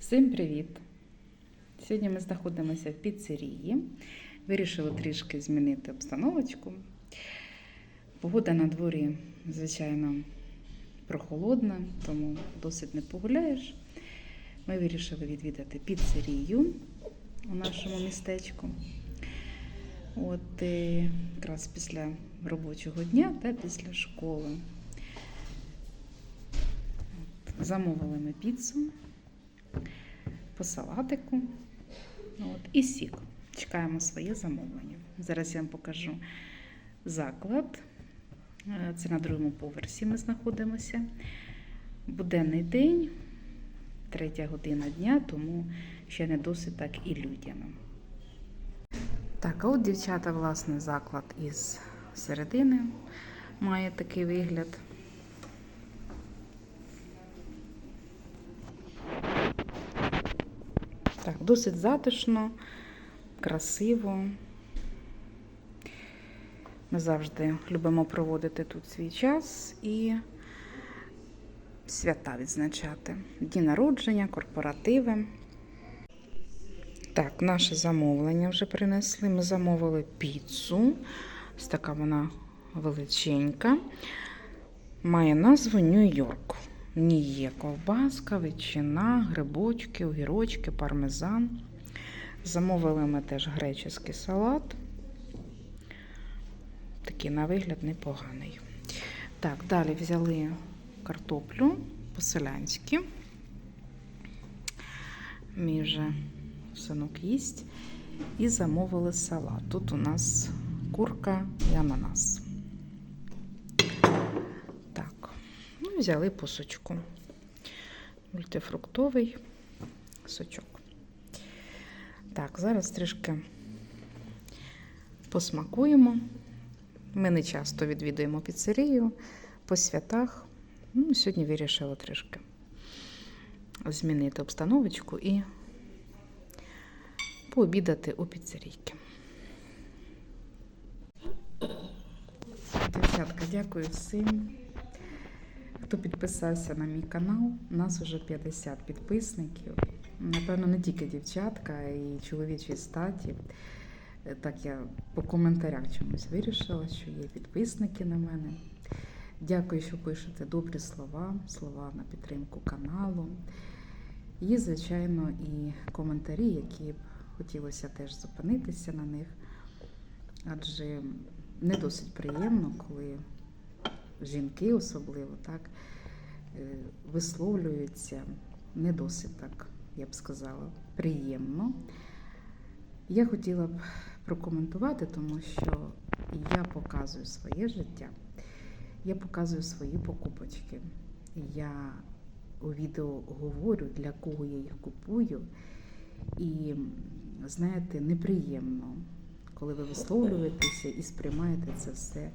Всім привіт! Сьогодні ми знаходимося в піцерії. Вирішили трішки змінити обстановочку. Погода на дворі, звичайно, прохолодна, тому досить не погуляєш. Ми вирішили відвідати піцерію у нашому містечку. От е, якраз після робочого дня та після школи. От, замовили ми піцу по салатику от, і сік. Чекаємо своє замовлення. Зараз я вам покажу заклад. Е, Це на другому поверсі ми знаходимося. Буденний день, третя година дня, тому ще не досить так і людяно. Так, а от дівчата, власне, заклад із середини має такий вигляд. Так, досить затишно, красиво. Ми завжди любимо проводити тут свій час і свята відзначати. Дні народження, корпоративи. Так, наше замовлення вже принесли. Ми замовили піцу. Ось така вона величенька. Має назву Нью-Йорк. Ній є ковбаска, ветчина, грибочки, огірочки, пармезан. Замовили ми теж греческий салат. Такий на вигляд непоганий. Так, далі взяли картоплю по-селянськи. Мій вже синок їсть. І замовили салат. Тут у нас курка і ананас. Так, ну, взяли по сочку. Мультифруктовий сочок. Так, зараз трішки посмакуємо. Ми не часто відвідуємо піцерію по святах. Ну, сьогодні вирішила трішки змінити обстановочку і пообідати у піцерійки. Дівчатка, дякую всім, хто підписався на мій канал. У нас вже 50 підписників. Напевно, не тільки дівчатка, а й чоловічій статі. Так я по коментарях чомусь вирішила, що є підписники на мене. Дякую, що пишете добрі слова, слова на підтримку каналу. Є, звичайно, і коментарі, які б хотілося теж зупинитися на них. Адже не досить приємно, коли жінки особливо так е, висловлюються не досить так, я б сказала, приємно. Я хотіла б прокоментувати, тому що я показую своє життя, я показую свої покупочки. Я у відео говорю, для кого я їх купую. І, знаєте, неприємно, коли ви висловлюєтеся і сприймаєте це все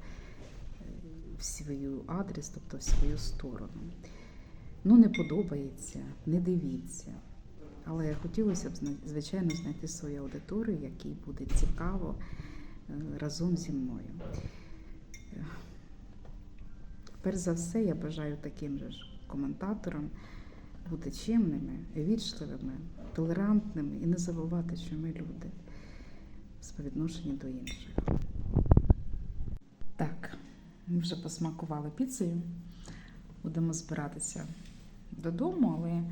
в свою адрес, тобто в свою сторону. Ну, не подобається, не дивіться. Але хотілося б, звичайно, знайти свою аудиторію, якій буде цікаво е, разом зі мною. Перш за все, я бажаю таким же ж коментаторам бути чемними, вічливими, толерантними і не забувати, що ми люди по відношенню до інших. Так, ми вже посмакували піцею. Будемо збиратися додому, але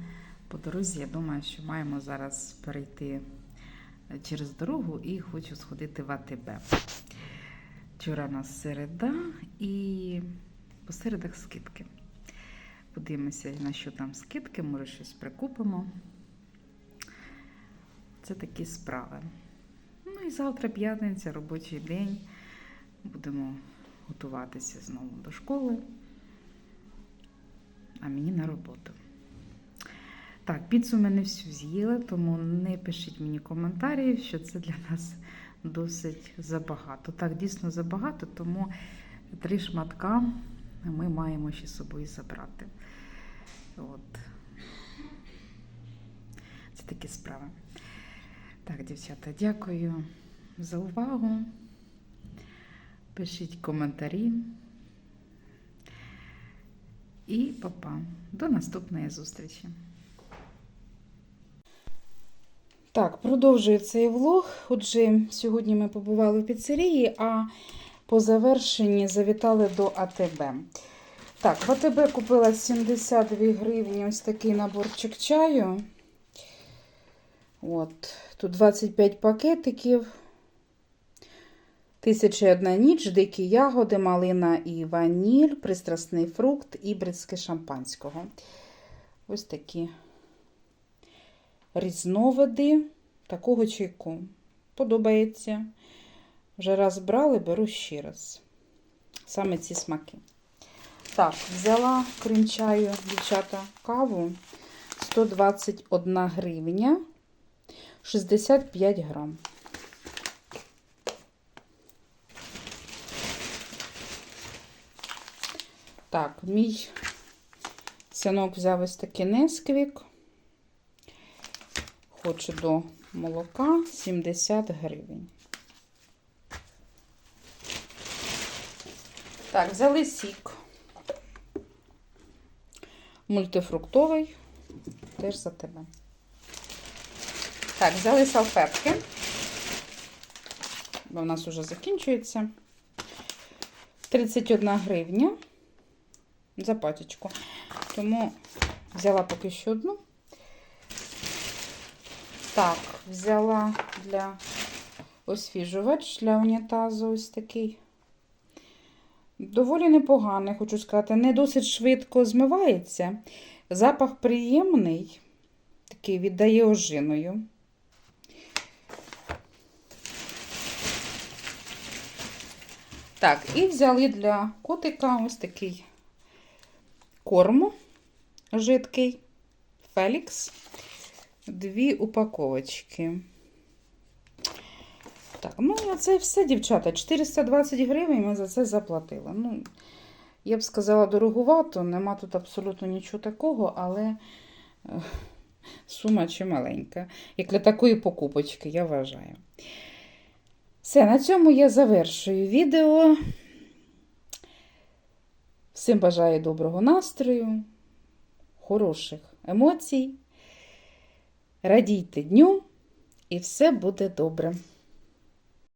по дорозі я думаю, що маємо зараз перейти через дорогу і хочу сходити в АТБ. Вчора нас середа і по середах скидки. Подивимося, на що там скидки, може щось прикупимо. Це такі справи. Ну і завтра п'ятниця, робочий день. Будемо готуватися знову до школи, а мені на роботу. Так, піцу ми не всю з'їли, тому не пишіть мені коментарів, що це для нас досить забагато. Так, дійсно забагато, тому три шматка ми маємо ще з собою забрати. От. Це такі справи. Так, дівчата, дякую за увагу. Пишіть коментарі. І папа. До наступної зустрічі! Так, продовжую цей влог. Отже, сьогодні ми побували в піцерії, а по завершенні завітали до АТБ. Так, в АТБ купила 72 гривні ось такий наборчик чаю. От, тут 25 пакетиків. Тисяча і одна ніч, дикі ягоди, малина і ваніль, пристрасний фрукт і бризки шампанського. Ось такі різновиди такого чайку. Подобається. Вже раз брали, беру ще раз. Саме ці смаки. Так, взяла крім чаю, дівчата, каву 121 гривня, 65 грам. Так, мій синок взяв ось такий несквік. Хочу до молока 70 гривень. Так, взяли сік. Мультифруктовий. Теж за тебе. Так, взяли салфетки. Бо в нас вже закінчується. 31 гривня за пачечку. Тому взяла поки що одну. Так, взяла для освіжувач для унітазу ось такий. Доволі непоганий, хочу сказати, не досить швидко змивається. Запах приємний, такий віддає ожиною. Так, і взяли для котика ось такий корм жидкий Фелікс. Дві упаковочки. Так, ну і це все, дівчата. 420 гривень ми за це заплатили. Ну, я б сказала, дороговато, нема тут абсолютно нічого такого, але е, сума чималенька. Як для такої покупочки, я вважаю. Все, на цьому я завершую відео. Всім бажаю доброго настрою, хороших емоцій. Радійте дню, і все буде добре.